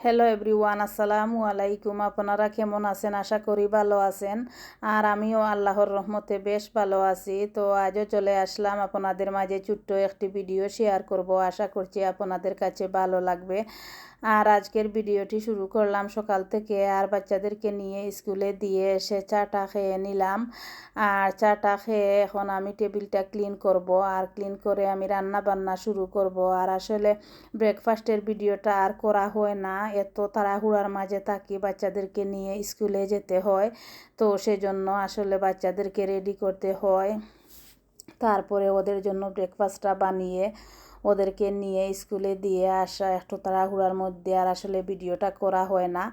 Hello everyone আসসালামু আলাইকুম। আপনারা কেমন আছেন? আশা করি ভালো আছেন। আর আমিও আল্লাহর রহমতে বেশ ভালো আছি। তো আজও চলে আসলাম আপনাদের মাঝে ছোট্ট একটি ভিডিও শেয়ার করব। আশা করছি আপনাদের কাছে ভালো লাগবে। আর আজকের ভিডিওটি শুরু করলাম সকাল থেকে আর বাচ্চাদেরকে নিয়ে স্কুলে দিয়ে এসে চাটা খেয়ে নিলাম। আর চাটা খেয়ে এখন আমি টেবিলটা ক্লিন করব। আর ক্লিন করে আমি রান্না বান্না শুরু করব। আর আসলে ব্রেকফাস্টের ভিডিওটা আর করা হয় না। এত তাড়াহুড়ার মাঝে থাকি বাচ্চাদেরকে নিয়ে স্কুলে যেতে হয়। তো সেজন্য আসলে বাচ্চাদেরকে রেডি করতে হয়। তারপরে ওদের জন্য ব্রেকফাস্টটা বানিয়ে ওদেরকে নিয়ে স্কুলে দিয়ে আসা, একটু তাড়াহুড়ার মধ্যে আর আসলে ভিডিওটা করা হয় না।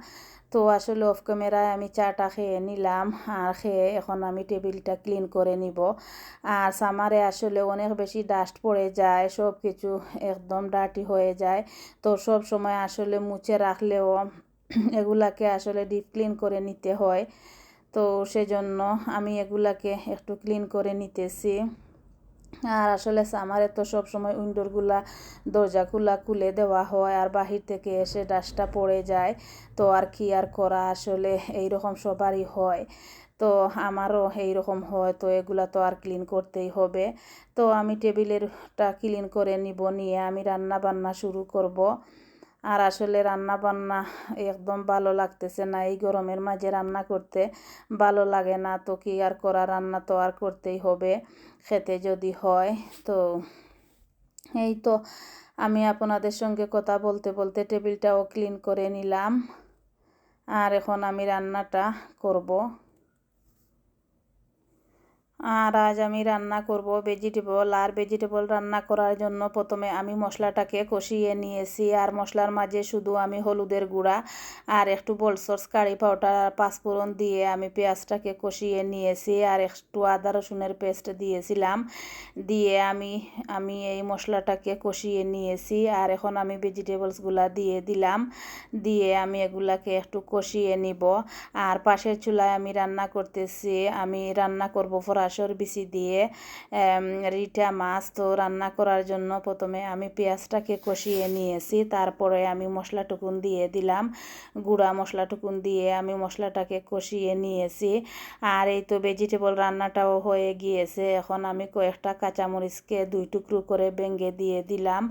তো আসলে অফ ক্যামেরায় আমি চাটা খেয়ে নিলাম আর খেয়ে এখন আমি টেবিলটা ক্লিন করে নিব। আর সামারে আসলে অনেক বেশি ডাস্ট পড়ে যায় সব কিছু একদম ডাটি হয়ে যায়। তো সব সময় আসলে মুছে রাখলেও এগুলাকে আসলে ডিপ ক্লিন করে নিতে হয়। তো সেজন্য আমি এগুলাকে একটু ক্লিন করে নিতেছি। আর আসলে সামারে তো সবসময় উইন্ডোরগুলা দরজাগুলা খুলে দেওয়া হয় আর বাহির থেকে এসে ডাস্টটা পড়ে যায়। তো আর কি আর করা আসলে এই রকম সবারই হয়। তো আমারও এইরকম হয়, তো এগুলা তো আর ক্লিন করতেই হবে। তো আমি টেবিলেরটা ক্লিন করে নিব, নিয়ে আমি রান্না বান্না শুরু করব। আর আসলে রান্না বান্না একদম ভালো লাগতেছে না। এই গরমের মাঝে রান্না করতে ভালো লাগে না। তো কি আর করা? রান্না তো আর করতেই হবে, খেতে যদি হয়। তো এই তো আমি আপনাদের সঙ্গে কথা বলতে বলতে টেবিলটাও ক্লিন করে নিলাম। আর এখন আমি রান্নাটা করব। আর আজ আমি রান্না করব ভেজিটেবল আর ভেজিটেবল রান্না করার জন্য প্রথমে আমি মশলাটাকে কষিয়ে নিয়েছি। আর মশলার মাঝে শুধু আমি হলুদের গুঁড়া আর একটু বলসর্স কারি পাউডার আর পাঁচফোড়ন দিয়ে আমি পেঁয়াজটাকে কষিয়ে নিয়েছি আর একটু আদা রসুনের পেস্ট দিয়েছিলাম। দিয়ে আমি আমি এই মশলাটাকে কষিয়ে নিয়েছি আর এখন আমি ভেজিটেবলসগুলা দিয়ে দিলাম। দিয়ে আমি এগুলাকে একটু কষিয়ে নিব। আর পাশের চুলায় আমি রান্না করতেছি, আমি রান্না করব ফরা বাসর বিচি দিয়ে রিটা মাছ তো রান্না করার জন্য প্রথমে আমি পেঁয়াজটাকে কষিয়ে নিয়েছি, তারপরে আমি মশলাটুকুন দিয়ে দিলাম, গুঁড়া মশলাটুকুন দিয়ে আমি মশলাটাকে কষিয়ে নিয়েছি। আর এই তো ভেজিটেবল রান্নাটাও হয়ে গিয়েছে, এখন আমি কয়েকটা কাঁচামরিচকে দুই টুকরো করে বেঙ্গে দিয়ে দিলাম,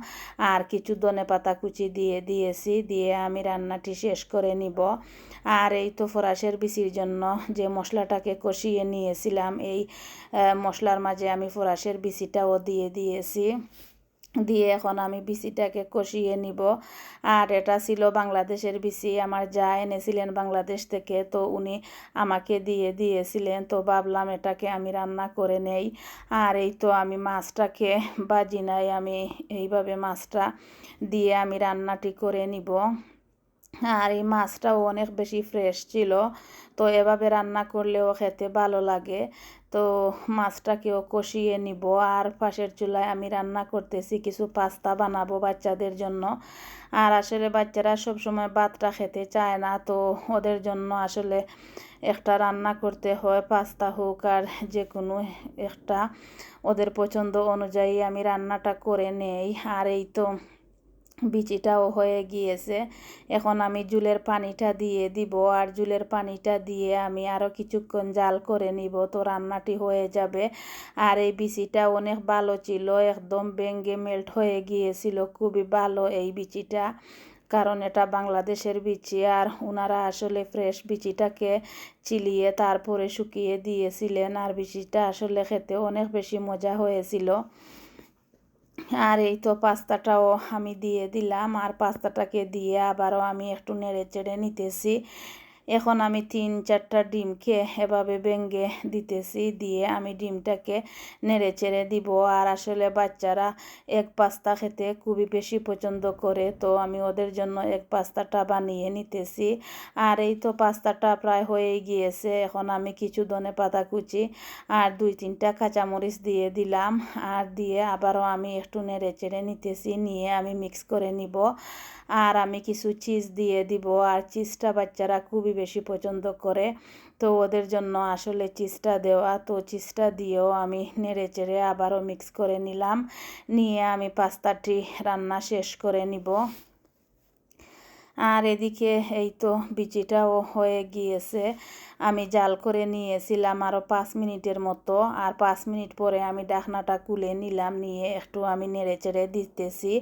আর কিছু ধনে পাতা কুচি দিয়ে দিয়েছি, দিয়ে আমি রান্নাটি শেষ করে নিব। আর এই তো ফরাসের বিচির জন্য যে মশলাটাকে কষিয়ে নিয়েছিলাম, এই মশলার মাঝে আমি ফরাসের বিচিটাও দিয়ে দিয়েছি। দিয়ে এখন আমি বিচিটাকে কষিয়ে নিব। আর এটা ছিল বাংলাদেশের বিচি। আমার যা এনেছিলেন বাংলাদেশ থেকে, তো উনি আমাকে দিয়ে দিয়েছিলেন। তো ভাবলাম এটাকে আমি রান্না করে নেই। আর এই তো আমি মাছটাকে বাজি নাই, আমি এইভাবে মাছটা দিয়ে আমি রান্নাটি করে নিব। আর এই মাছটাও অনেক বেশি ফ্রেশ ছিল। তো এভাবে রান্না করলেও খেতে ভালো লাগে। তো মাছটাকেও কষিয়ে নিব। আর পাশের চুলায় আমি রান্না করতেছি কিছু পাস্তা বানাবো বাচ্চাদের জন্য। আর আসলে বাচ্চারা সব সময় ভাতটা খেতে চায় না। তো ওদের জন্য আসলে একটা রান্না করতে হয়, পাস্তা হোক আর যে কোনো একটা। ওদের পছন্দ অনুযায়ী আমি রান্নাটা করে নেই। আর এই তো বিচিটাও হয়ে গিয়েছে। এখন আমি জুলের পানিটা দিয়ে দিব আর জুলের পানিটা দিয়ে আমি আরও কিছুক্ষণ জাল করে নিব, তো রান্নাটি হয়ে যাবে। আর এই বিচিটা অনেক ভালো ছিল, একদম বেঙ্গে মেল্ট হয়ে গিয়েছিল, খুবই ভালো এই বিচিটা, কারণ এটা বাংলাদেশের বিচি। আর ওনারা আসলে ফ্রেশ বিচিটাকে চিলিয়ে তারপরে শুকিয়ে দিয়েছিলেন, আর বিচিটা আসলে খেতে অনেক বেশি মজা হয়েছিল। আর এই তো পাস্তাটাও আমি দিয়ে দিলাম। আর পাস্তাটাকে দিয়ে আবারও আমি একটু নেড়ে চেড়ে নিতেছি। এখন আমি তিন চারটা ডিমকে এভাবে ভেঙে দিতেছি, দিয়ে আমি ডিমটাকে নেড়ে চেড়ে দিব। আর আসলে বাচ্চারা এক পাস্তা খেতে খুবই বেশি পছন্দ করে, তো আমি ওদের জন্য এক পাস্তাটা বানিয়ে নিতেছি। আর এই তো পাস্তাটা প্রায় হয়ে গিয়েছে, এখন আমি কিছু ধনে পাতা কুচি আর দুই তিনটা কাঁচামরিচ দিয়ে দিলাম। আর দিয়ে আবারও আমি একটু নেড়ে চেড়ে নিতেছি, নিয়ে আমি মিক্স করে নিব। আর আমি কিছু চিজ দিয়ে দিব, আর চিজটা বাচ্চারা খুবই বেশি পছন্দ করে। তো ওদের জন্য আসলে চিজটা দেওয়া। তো চিজটা দিয়েও আমি নেড়ে চেড়ে আবারও মিক্স করে নিলাম। নিয়ে আমি পাস্তাটি রান্না শেষ করে নিব। আর এদিকে এই তো বিচিটাও হয়ে গিয়েছে। আমি জাল করে নিয়েছিলাম আরও পাঁচ মিনিটের মতো। আর পাঁচ মিনিট পরে আমি ডাকনাটা কুলে নিলাম, নিয়ে একটু আমি নেড়ে চেড়ে দিতেছি।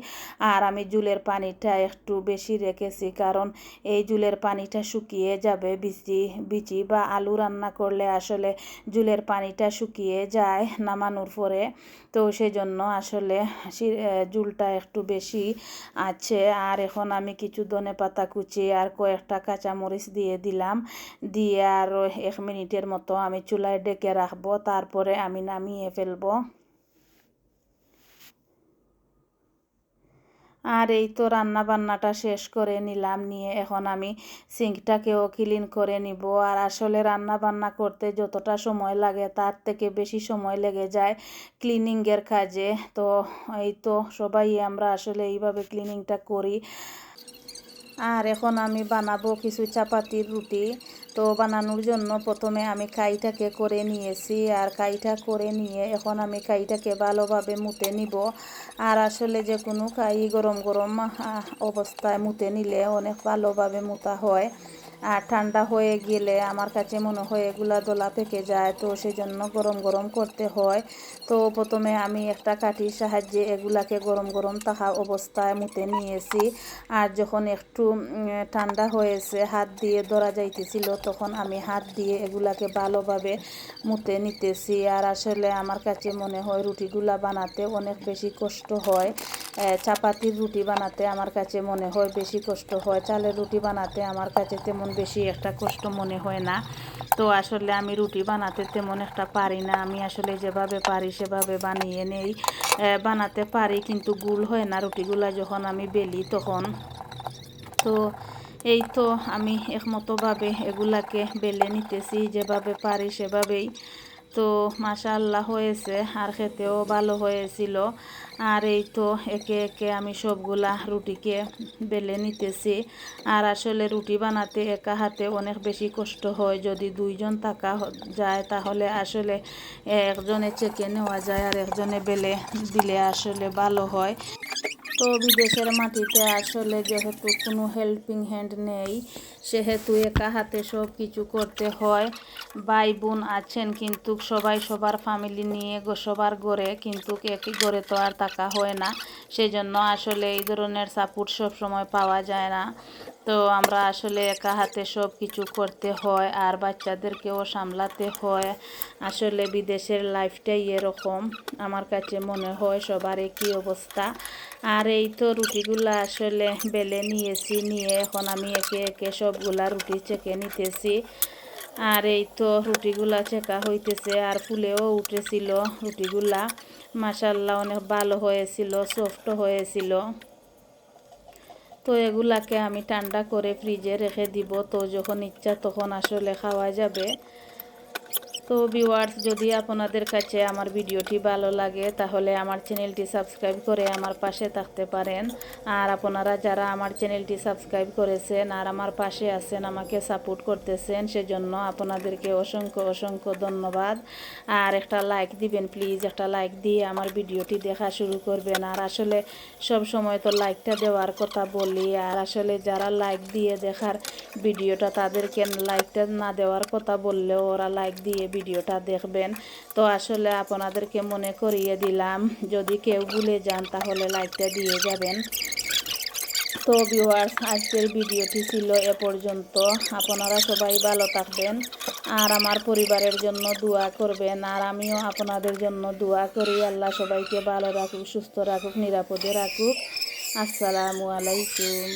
আর আমি জুলের পানিটা একটু বেশি রেখেছি, কারণ এই জুলের পানিটা শুকিয়ে যাবে। বিচি বিচি বা আলু রান্না করলে আসলে জুলের পানিটা শুকিয়ে যায় নামানোর পরে। তো সেই জন্য আসলে জুলটা একটু বেশি আছে। আর এখন আমি কিছু ধনে পাতা কুচি আর কয়েকটা কাঁচামরিচ দিয়ে দিলাম। দিয়ে আরও এক মিনিটের মতো আমি চুলায় ডেকে রাখব, তারপরে আমি নামিয়ে ফেলব। আর এই তো রান্না বান্নাটা শেষ করে নিলাম, নিয়ে এখন আমি সিঙ্কটাকেও ক্লিন করে নিব। আর আসলে রান্না বান্না করতে যতটা সময় লাগে তার থেকে বেশি সময় লেগে যায় ক্লিনিংয়ের কাজে। তো এই তো সবাই আমরা আসলে এইভাবে ক্লিনিংটা করি। আর এখন আমি বানাবো কিছু চাপাতির রুটি। তো বানানোর জন্য প্রথমে আমি কাইটাকে করে নিয়েছি আর কাইটা করে নিয়ে এখন আমি কাইটাকে ভালোভাবে মুতে নিব। আর আসলে যে কোনো কাই গরম গরম অবস্থায় মুতে নিলে অনেক ভালোভাবে মুতা হয়। আর ঠান্ডা হয়ে গেলে আমার কাছে মনে হয় এগুলা দোলা পেকে যায়, তো সেই জন্য গরম গরম করতে হয়। তো প্রথমে আমি একটা কাঠির সাহায্যে এগুলাকে গরম গরম থাকা অবস্থায় মুতে নিয়েছি। আর যখন একটু ঠান্ডা হয়েছে, হাত দিয়ে ধরা যাইতেছিল, তখন আমি হাত দিয়ে এগুলাকে ভালোভাবে মুতে নিতেছি। আর আসলে আমার কাছে মনে হয় রুটিগুলা বানাতে অনেক বেশি কষ্ট হয়। চাপাতির রুটি বানাতে আমার কাছে মনে হয় বেশি কষ্ট হয়। চালের রুটি বানাতে আমার কাছে তেমন বেশি একটা কষ্ট মনে হয় না। তো আসলে আমি রুটি বানাতে তেমন একটা পারি না। আমি আসলে যেভাবে পারি সেভাবে বানিয়ে নেই। বানাতে পারি কিন্তু গুল হয় না রুটিগুলা যখন আমি বেলি তখন। তো এই তো আমি একমতোভাবে এগুলাকে বেলে নিতেছি। যেভাবে পারি সেভাবেই তো মাশাল্লাহ হয়েছে, আর খেতেও ভালো হয়েছিল। আর এই তো একে একে আমি সবগুলা রুটিকে বেলে নিতেছি। আর আসলে রুটি বানাতে একা হাতে অনেক বেশি কষ্ট হয়, যদি দুইজন থাকা যায় তাহলে আসলে একজনে চেকে নেওয়া যায়, আর একজনে বেলে দিলে আসলে ভালো হয়। তো বিদেশের মাটিতে আসলে যেহেতু কোনো হেল্পিং হ্যান্ড নেই, সেহেতু একা হাতে সব কিছু করতে হয়। ভাই বোন আছেন কিন্তু সবাই সবার ফ্যামিলি নিয়ে সবার গড়ে কিন্তু একই গড়ে তো আর থাকা হয় না। সেজন্য আসলে এই ধরনের সাপোর্ট সব সময় পাওয়া যায় না। তো আমরা আসলে একা হাতে সব কিছু করতে হয় আর বাচ্চাদেরকেও সামলাতে হয়। আসলে বিদেশের লাইফটাই এরকম। আমার কাছে মনে হয় সবার একই অবস্থা। আর এই তো রুটিগুলো আসলে বেলে নিয়েছি, নিয়ে এখন আমি একে একে সবগুলা রুটি চেকে নিতেছি। আর এই তো রুটিগুলা চেকা হইতেছে আর ফুলেও উঠেছিল রুটিগুলা। মাসাল্লাহ অনেক ভালো হয়েছিল সফট হয়েছিল। তো এগুলাকে আমি ঠান্ডা করে ফ্রিজে রেখে দিব। তো যখন ইচ্ছা তখন আসলে খাওয়া যাবে। তো ভিউয়ার্স যদি আপনাদের কাছে আমার ভিডিওটি ভালো লাগে, তাহলে আমার চ্যানেলটি সাবস্ক্রাইব করে আমার পাশে থাকতে পারেন। আর আপনারা যারা আমার চ্যানেলটি সাবস্ক্রাইব করেছেন আর আমার পাশে আছেন, আমাকে সাপোর্ট করতেছেন, সেজন্য আপনাদেরকে অসংখ্য অসংখ্য ধন্যবাদ। আর একটা লাইক দিবেন প্লিজ একটা লাইক দিয়ে আমার ভিডিওটি দেখা শুরু করবেন। আর আসলে সব সময় তো লাইকটা দেওয়ার কথা বলি, আর আসলে যারা লাইক দিয়ে দেখার ভিডিওটা তাদেরকে লাইকটা না দেওয়ার কথা বললেও ওরা লাইক দিয়ে ভিডিওটা দেখবেন। তো আসলে আপনাদেরকে মনে করিয়ে দিলাম, যদি কেউ ভুলে যান তাহলে লাইকটা দিয়ে যাবেন। তো ভিউয়ার্স আজকের ভিডিওটি ছিল এ পর্যন্ত। আপনারা সবাই ভালো থাকবেন আর আমার পরিবারের জন্য দোয়া করবেন। আর আমিও আপনাদের জন্য দোয়া করি। আল্লাহ সবাইকে ভালো রাখুক, সুস্থ রাখুক, নিরাপদে রাখুক। আসসালামু আলাইকুম।